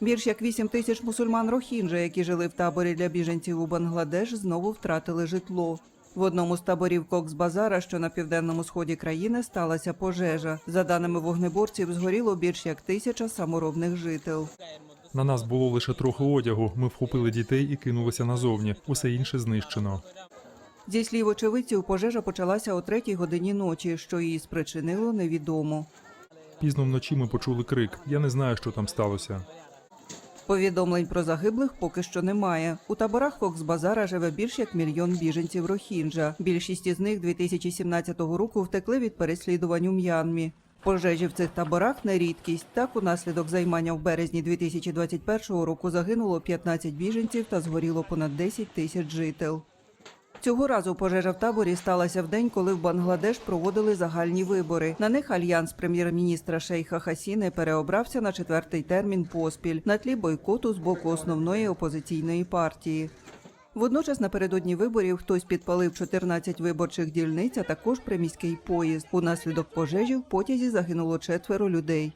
Більш як 8 тисяч мусульман Рохінджа, які жили в таборі для біженців у Бангладеш, знову втратили житло. В одному з таборів Кокс-Базара, що на південному сході країни, сталася пожежа. За даними вогнеборців, згоріло більш як тисяча саморобних жител. На нас було лише трохи одягу. Ми вхопили дітей і кинулися назовні. Усе інше знищено. Зі слів очевидців, пожежа почалася о третій годині ночі, що її спричинило, невідомо. Пізно вночі ми почули крик. Я не знаю, що там сталося. Повідомлень про загиблих поки що немає. У таборах Кокс-Базара живе більш як мільйон біженців Рохінджа. Більшість із них 2017 року втекли від переслідувань у М'янмі. Пожежі в цих таборах не рідкість. Так, унаслідок займання в березні 2021 року загинуло 15 біженців та згоріло понад 10 тисяч жител. Цього разу пожежа в таборі сталася в день, коли в Бангладеш проводили загальні вибори. На них альянс прем'єр-міністра Шейха Хасіни переобрався на четвертий термін поспіль на тлі бойкоту з боку основної опозиційної партії. Водночас напередодні виборів хтось підпалив 14 виборчих дільниць, а також приміський поїзд. Унаслідок пожежі в потязі загинуло четверо людей.